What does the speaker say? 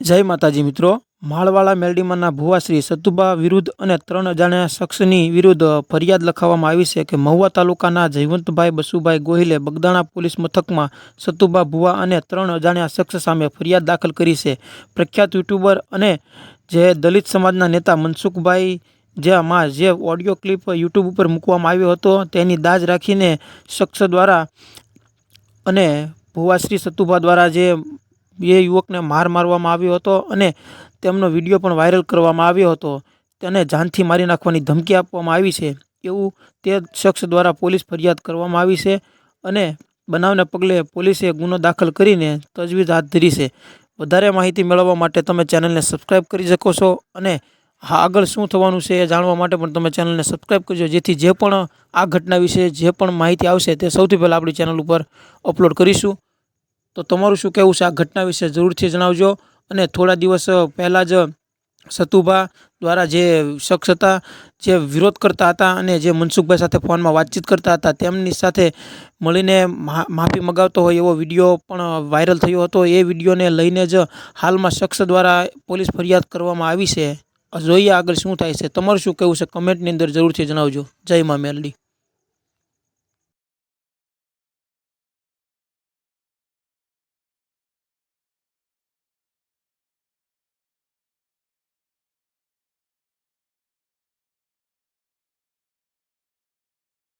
જય માતાજી મિત્રો. માળવાળા મેલડીમાના ભુવાશ્રી સતુભા વિરુદ્ધ અને ત્રણ અજાણ્યા શખ્સની વિરુદ્ધ ફરિયાદ લખાવવામાં આવી છે કે મહુવા તાલુકાના જયવંતભાઈ બસુભાઈ ગોહિલે બગદાણા પોલીસ મથકમાં સતુભા ભુવા અને ત્રણ અજાણ્યા શખ્સ સામે ફરિયાદ દાખલ કરી છે. પ્રખ્યાત યુટ્યુબર અને જે દલિત સમાજના નેતા મનસુખભાઈ જેમાં જે ઓડિયો ક્લિપ યુટ્યુબ ઉપર મૂકવામાં આવ્યો હતો, તેની દાજ રાખીને શખ્સ દ્વારા અને ભુવાશ્રી સતુભા દ્વારા જે એ યુવકને માર મારવામાં આવ્યો હતો અને તેમનો વીડિયો પણ વાયરલ કરવામાં આવ્યો હતો. તેને જાનથી મારી નાખવાની ધમકી આપવામાં આવી છે. એવું તે શખ્સ દ્વારા પોલીસ ફરિયાદ કરવામાં આવી છે અને બનાવને પગલે પોલીસે ગુનો દાખલ કરીને તજવીજ હાથ ધરી છે. વધારે માહિતી મેળવવા માટે તમે ચેનલને સબસ્ક્રાઈબ કરી શકો છો અને હા, આગળ શું થવાનું છે એ જાણવા માટે પણ તમે ચેનલને સબસ્ક્રાઈબ કરજો, જેથી જે પણ આ ઘટના વિશે જે પણ માહિતી આવશે તે સૌથી પહેલાં આપણી ચેનલ ઉપર અપલોડ કરીશું. તો તમારું શું કહેવું છે? આ ઘટના વિશે જરૂરથી જણાવજો અને થોડા દિવસ પહેલાં જ સતુભા દ્વારા જે શખ્સ હતા, જે વિરોધ કરતા હતા અને જે મનસુખભાઈ સાથે ફોનમાં વાતચીત કરતા હતા, તેમની સાથે મળીને માફી મગાવતો હોય એવો વીડિયો પણ વાયરલ થયો હતો. એ વિડીયોને લઈને જ હાલમાં શખ્સ દ્વારા પોલીસ ફરિયાદ કરવામાં આવી છે. જોઈએ આગળ શું થાય છે. તમારું શું કહેવું છે? કમેન્ટની અંદર જરૂરથી જણાવજો. જય મા મેલડી.